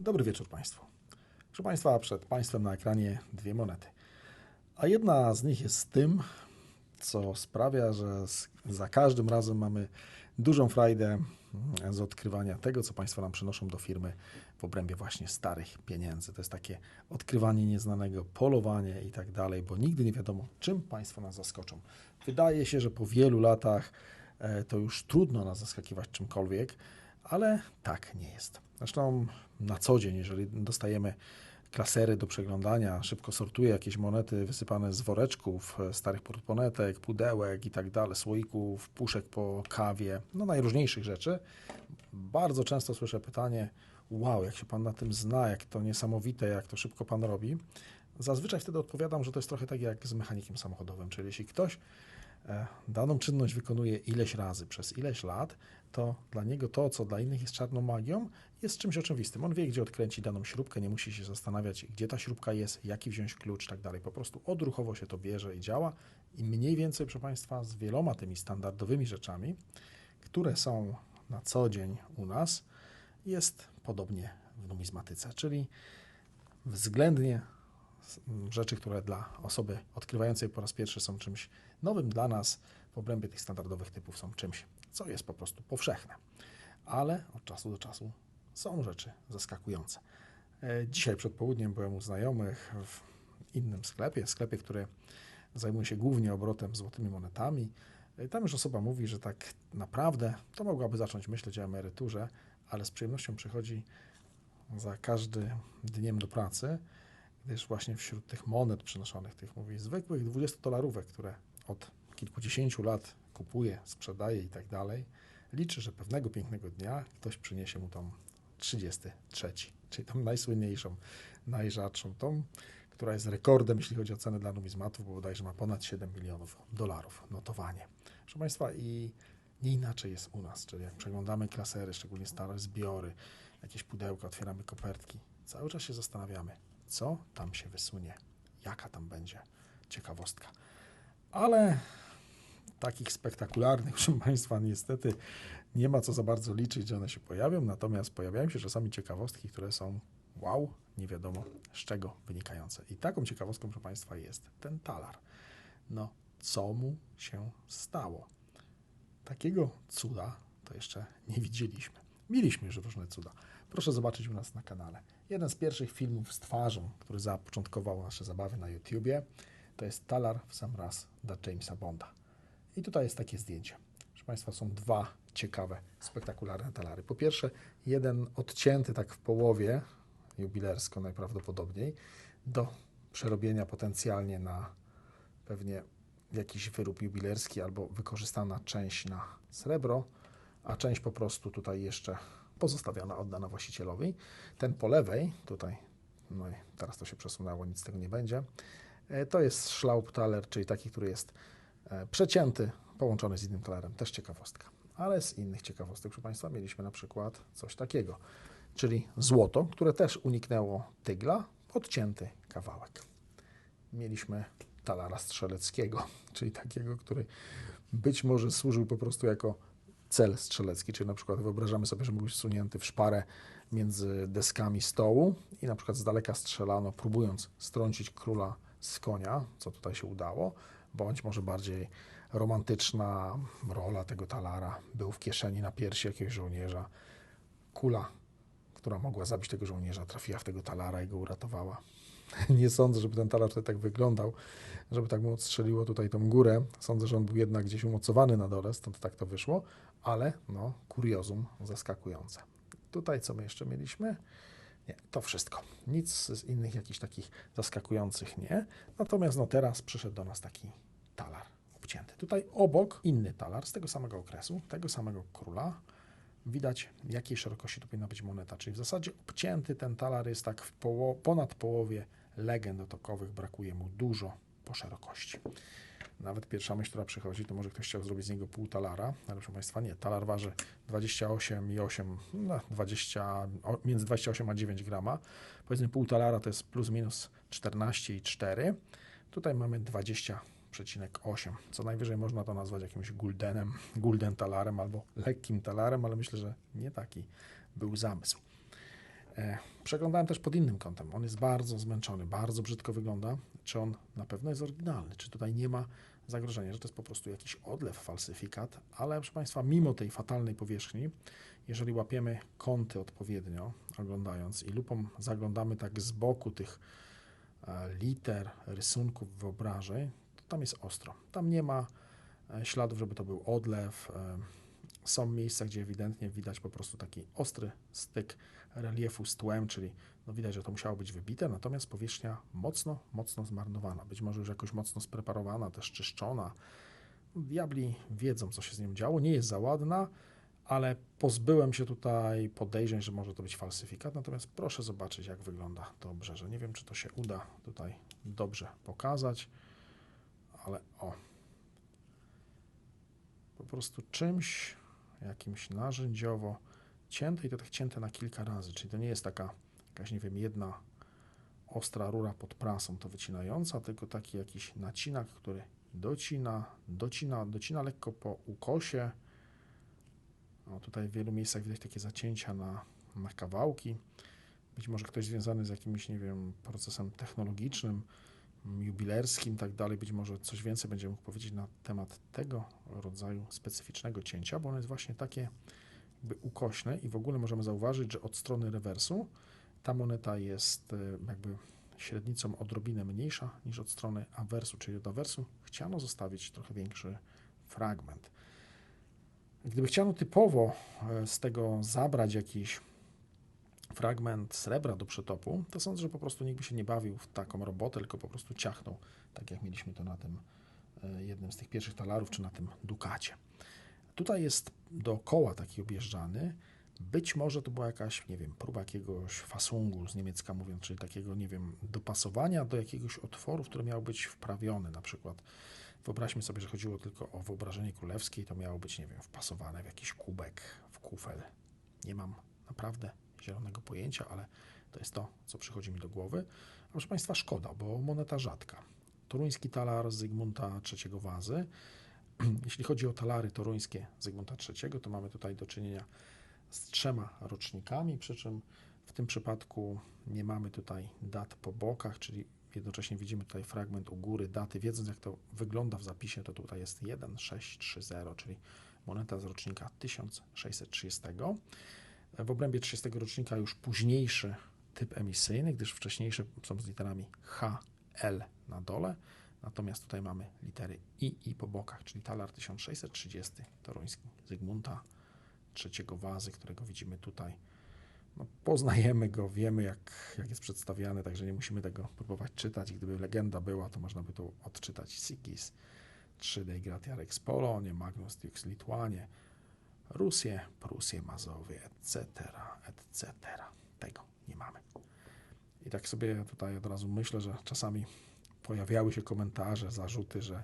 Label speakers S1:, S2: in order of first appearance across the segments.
S1: Dobry wieczór Państwu. Proszę Państwa, przed Państwem na ekranie dwie monety. A jedna z nich jest tym, co sprawia, że za każdym razem mamy dużą frajdę mm, z odkrywania tego, co Państwo nam przynoszą do firmy w obrębie właśnie starych pieniędzy. To jest takie odkrywanie nieznanego, polowanie i tak dalej, bo nigdy nie wiadomo, czym Państwo nas zaskoczą. Wydaje się, że po wielu latach e, to już trudno nas zaskakiwać czymkolwiek, ale tak nie jest. Zresztą na co dzień, jeżeli dostajemy klasery do przeglądania, szybko sortuję jakieś monety wysypane z woreczków, starych portmonetek, pudełek i tak dalej, słoików, puszek po kawie, no najróżniejszych rzeczy. Bardzo często słyszę pytanie, wow, jak się Pan na tym zna, jak to niesamowite, jak to szybko Pan robi. Zazwyczaj wtedy odpowiadam, że to jest trochę tak jak z mechanikiem samochodowym, czyli jeśli ktoś e, daną czynność wykonuje ileś razy przez ileś lat, to dla niego to, co dla innych jest czarną magią, jest czymś oczywistym. On wie, gdzie odkręci daną śrubkę, nie musi się zastanawiać, gdzie ta śrubka jest, jaki wziąć klucz, tak dalej. Po prostu odruchowo się to bierze i działa. I mniej więcej, proszę Państwa, z wieloma tymi standardowymi rzeczami, które są na co dzień u nas, jest podobnie w numizmatyce, czyli względnie rzeczy, które dla osoby odkrywającej po raz pierwszy są czymś nowym dla nas, w obrębie tych standardowych typów są czymś, co jest po prostu powszechne. Ale od czasu do czasu są rzeczy zaskakujące. E, dzisiaj przed południem byłem u znajomych w innym sklepie, sklepie, który zajmuje się głównie obrotem złotymi monetami. E, tam już osoba mówi, że tak naprawdę to mogłaby zacząć myśleć o emeryturze, ale z przyjemnością przychodzi za każdym dniem do pracy, gdyż właśnie wśród tych monet przynoszonych, tych mówi zwykłych 20 dolarówek, które od kilkudziesięciu lat kupuje, sprzedaje i tak dalej, liczy, że pewnego pięknego dnia ktoś przyniesie mu tą 33, czyli tą najsłynniejszą, najrzadszą, tą, która jest rekordem, jeśli chodzi o cenę dla numizmatów, bo bodajże ma ponad 7 milionów dolarów notowanie. Proszę Państwa, i nie inaczej jest u nas, czyli jak przeglądamy klasery, szczególnie stare zbiory, jakieś pudełka, otwieramy kopertki, cały czas się zastanawiamy, co tam się wysunie, jaka tam będzie ciekawostka. Ale takich spektakularnych, proszę Państwa, niestety nie ma co za bardzo liczyć, że one się pojawią, natomiast pojawiają się czasami ciekawostki, które są wow, nie wiadomo z czego wynikające. I taką ciekawostką, proszę Państwa, jest ten talar. No, co mu się stało? Takiego cuda to jeszcze nie widzieliśmy. Mieliśmy już różne cuda. Proszę zobaczyć u nas na kanale. Jeden z pierwszych filmów z twarzą, który zapoczątkował nasze zabawy na YouTubie, to jest talar w sam raz dla Jamesa Bonda. I tutaj jest takie zdjęcie. Proszę Państwa, są dwa ciekawe, spektakularne talary. Po pierwsze, jeden odcięty tak w połowie, jubilersko najprawdopodobniej, do przerobienia potencjalnie na pewnie jakiś wyrób jubilerski albo wykorzystana część na srebro, a część po prostu tutaj jeszcze pozostawiona, oddana właścicielowi. Ten po lewej, tutaj, no i teraz to się przesunęło, nic z tego nie będzie, to jest szlaubtaler, czyli taki, który jest e, przecięty, połączony z innym talerem. Też ciekawostka. Ale z innych ciekawostek, proszę Państwa, mieliśmy na przykład coś takiego, czyli złoto, które też uniknęło tygla, odcięty kawałek. Mieliśmy talara strzeleckiego, czyli takiego, który być może służył po prostu jako cel strzelecki, czyli na przykład wyobrażamy sobie, że mógł być sunięty w szparę między deskami stołu i na przykład z daleka strzelano, próbując strącić króla z konia, co tutaj się udało, bądź może bardziej romantyczna rola tego talara. Był w kieszeni na piersi jakiegoś żołnierza. Kula, która mogła zabić tego żołnierza, trafiła w tego talara i go uratowała. Nie sądzę, żeby ten talar tutaj tak wyglądał, żeby tak mu odstrzeliło tutaj tą górę. Sądzę, że on był jednak gdzieś umocowany na dole, stąd tak to wyszło, ale no, kuriozum zaskakujące. Tutaj co my jeszcze mieliśmy? Nie, to wszystko. Nic z innych jakichś takich zaskakujących nie. Natomiast no teraz przyszedł do nas taki talar obcięty. Tutaj obok inny talar z tego samego okresu, tego samego króla. Widać, jakiej szerokości tu powinna być moneta. Czyli w zasadzie obcięty ten talar jest tak w poło ponad połowie legend otokowych. Brakuje mu dużo po szerokości. Nawet pierwsza myśl, która przychodzi, to może ktoś chciał zrobić z niego pół talara, ale proszę Państwa, nie. Talar waży 28,8, no 20, między 28 a 9 grama. Powiedzmy pół talara to jest plus minus 14,4. Tutaj mamy 20,8. Co najwyżej można to nazwać jakimś guldenem, gulden talarem albo lekkim talarem, ale myślę, że nie taki był zamysł. E, Przeglądałem też pod innym kątem. On jest bardzo zmęczony, bardzo brzydko wygląda. Czy on na pewno jest oryginalny? Czy tutaj nie ma zagrożenia, że to jest po prostu jakiś odlew, falsyfikat? Ale proszę Państwa, mimo tej fatalnej powierzchni, jeżeli łapiemy kąty odpowiednio, oglądając i lupą zaglądamy tak z boku tych e, liter, rysunków, wyobrażeń, to tam jest ostro. Tam nie ma e, śladów, żeby to był odlew. Są miejsca, gdzie ewidentnie widać po prostu taki ostry styk reliefu z tłem, czyli no widać, że to musiało być wybite, natomiast powierzchnia mocno, mocno zmarnowana. Być może już jakoś mocno spreparowana, też czyszczona. Diabli wiedzą, co się z nią działo. Nie jest za ładna, ale pozbyłem się tutaj podejrzeń, że może to być falsyfikat. Natomiast proszę zobaczyć, jak wygląda to obrzeże. Nie wiem, czy to się uda tutaj dobrze pokazać, ale o. Po prostu czymś, jakimś narzędziowo cięte i to tak cięte na kilka razy. Czyli to nie jest taka jakaś, nie wiem, jedna ostra rura pod prasą to wycinająca, tylko taki jakiś nacinak, który docina, docina, docina lekko po ukosie. O, tutaj w wielu miejscach widać takie zacięcia na, na kawałki. Być może ktoś związany z jakimś, nie wiem, procesem technologicznym, jubilerskim i tak dalej, być może coś więcej będzie mógł powiedzieć na temat tego rodzaju specyficznego cięcia, bo ono jest właśnie takie jakby ukośne i w ogóle możemy zauważyć, że od strony rewersu ta moneta jest e, jakby średnicą odrobinę mniejsza niż od strony awersu, czyli od awersu chciano zostawić trochę większy fragment. Gdyby chciano typowo e, z tego zabrać jakiś fragment srebra do przetopu, to sądzę, że po prostu nikt by się nie bawił w taką robotę, tylko po prostu ciachnął, tak jak mieliśmy to na tym e, jednym z tych pierwszych talarów, czy na tym dukacie. Tutaj jest dookoła taki objeżdżany. Być może to była jakaś, nie wiem, próba jakiegoś fasungu z niemiecka mówiąc, czyli takiego, nie wiem, dopasowania do jakiegoś otworu, który miał być wprawiony. Na przykład wyobraźmy sobie, że chodziło tylko o wyobrażenie królewskie i to miało być, nie wiem, wpasowane w jakiś kubek, w kufel. Nie mam naprawdę zielonego pojęcia, ale to jest to, co przychodzi mi do głowy. A proszę Państwa, szkoda, bo moneta rzadka. Toruński talar Zygmunta III Wazy. Jeśli chodzi o talary toruńskie Zygmunta III, to mamy tutaj do czynienia z trzema rocznikami, przy czym w tym przypadku nie mamy tutaj dat po bokach, czyli jednocześnie widzimy tutaj fragment u góry daty. Wiedząc, jak to wygląda w zapisie, to tutaj jest 1630, czyli moneta z rocznika 1630. W obrębie 30 rocznika już późniejszy typ emisyjny, gdyż wcześniejsze są z literami H, L na dole, natomiast tutaj mamy litery I i po bokach, czyli talar 1630 toruński Zygmunta III Wazy, którego widzimy tutaj. No, poznajemy go, wiemy jak, jak jest przedstawiany, także nie musimy tego próbować czytać. Gdyby legenda była, to można by to odczytać Sigis, 3D Gratia Rex Polonie, Magnus Dux Lituanie, Rusję, Prusję, Mazowie, etc., etc. Tego nie mamy. I tak sobie tutaj od razu myślę, że czasami pojawiały się komentarze, zarzuty, że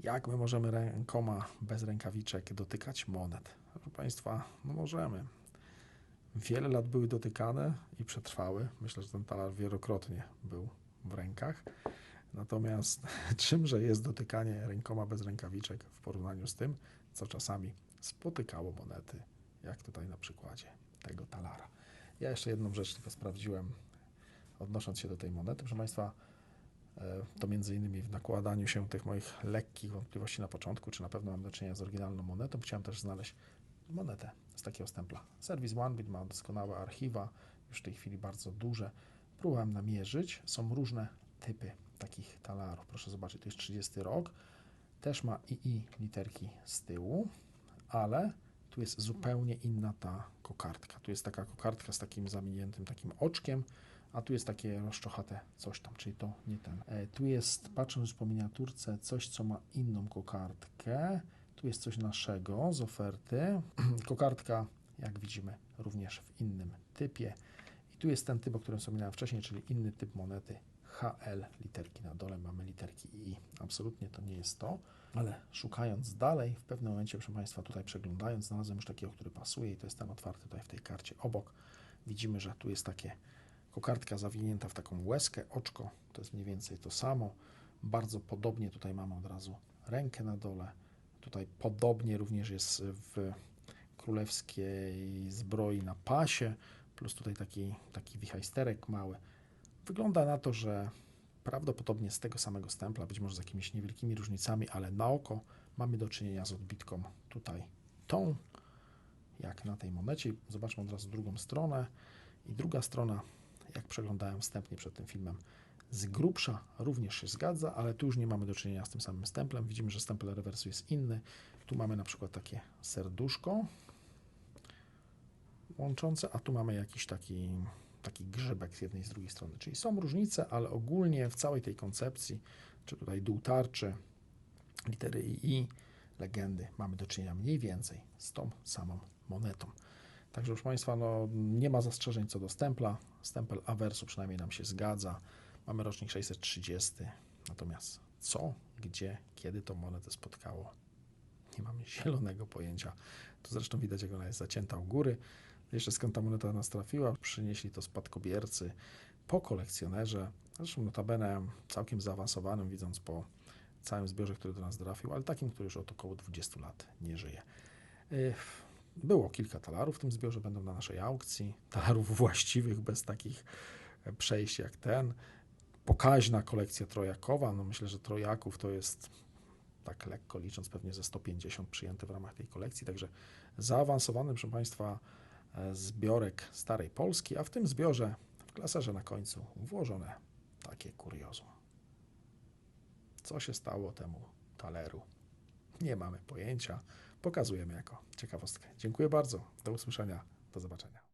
S1: jak my możemy rękoma bez rękawiczek dotykać monet? Proszę Państwa, no możemy. Wiele lat były dotykane i przetrwały. Myślę, że ten talar wielokrotnie był w rękach. Natomiast czymże jest dotykanie rękoma bez rękawiczek w porównaniu z tym, co czasami spotykało monety, jak tutaj na przykładzie tego talara. Ja jeszcze jedną rzecz tylko sprawdziłem, odnosząc się do tej monety. Proszę Państwa, e, to między innymi w nakładaniu się tych moich lekkich wątpliwości na początku, czy na pewno mam do czynienia z oryginalną monetą, chciałem też znaleźć monetę z takiego stempla. Service OneBit ma doskonałe archiwa, już w tej chwili bardzo duże. Próbowałem namierzyć, są różne typy takich talarów. Proszę zobaczyć, to jest 30 rok, też ma II literki z tyłu, ale tu jest zupełnie inna ta kokardka. Tu jest taka kokardka z takim zawiniętym takim oczkiem, a tu jest takie rozczochate coś tam, czyli to nie ten. E, tu jest, patrząc po miniaturce, coś, co ma inną kokardkę. Tu jest coś naszego z oferty. Kokardka, jak widzimy, również w innym typie. I tu jest ten typ, o którym wspominałem wcześniej, czyli inny typ monety HL, literki na dole mamy literki I. Absolutnie to nie jest to, ale szukając dalej, w pewnym momencie, proszę Państwa, tutaj przeglądając, znalazłem już takiego, który pasuje i to jest ten otwarty tutaj w tej karcie obok. Widzimy, że tu jest takie kokardka zawinięta w taką łezkę, oczko, to jest mniej więcej to samo. Bardzo podobnie tutaj mamy od razu rękę na dole. Tutaj podobnie również jest w królewskiej zbroi na pasie. plus tutaj taki, taki wichajsterek mały. Wygląda na to, że prawdopodobnie z tego samego stempla, być może z jakimiś niewielkimi różnicami, ale na oko mamy do czynienia z odbitką tutaj tą, jak na tej monecie. Zobaczmy od razu drugą stronę. I druga strona, jak przeglądałem wstępnie przed tym filmem, z grubsza również się zgadza, ale tu już nie mamy do czynienia z tym samym stemplem. Widzimy, że stempel rewersu jest inny. Tu mamy na przykład takie serduszko łączące, a tu mamy jakiś taki, taki grzybek z jednej i z drugiej strony. Czyli są różnice, ale ogólnie w całej tej koncepcji, czy tutaj dół tarczy, litery I, legendy, mamy do czynienia mniej więcej z tą samą monetą. Także proszę Państwa, no, nie ma zastrzeżeń co do stempla. Stempel awersu przynajmniej nam się zgadza. Mamy rocznik 630. Natomiast co, gdzie, kiedy to monetę spotkało, nie mamy zielonego pojęcia. Tu zresztą widać, jak ona jest zacięta u góry. Jeszcze skąd ta moneta nas trafiła, przynieśli to spadkobiercy po kolekcjonerze. Zresztą notabene całkiem zaawansowanym, widząc po całym zbiorze, który do nas trafił, ale takim, który już od około 20 lat nie żyje. Yy, Było kilka talarów w tym zbiorze, będą na naszej aukcji. Talarów właściwych, bez takich e, przejść jak ten. Pokaźna kolekcja trojakowa. No myślę, że trojaków to jest tak lekko licząc pewnie ze 150 przyjęte w ramach tej kolekcji. Także zaawansowany, proszę Państwa, zbiorek starej Polski, a w tym zbiorze w klaserze na końcu włożone takie kuriozum. Co się stało temu taleru? Nie mamy pojęcia. Pokazujemy jako ciekawostkę. Dziękuję bardzo. Do usłyszenia. Do zobaczenia.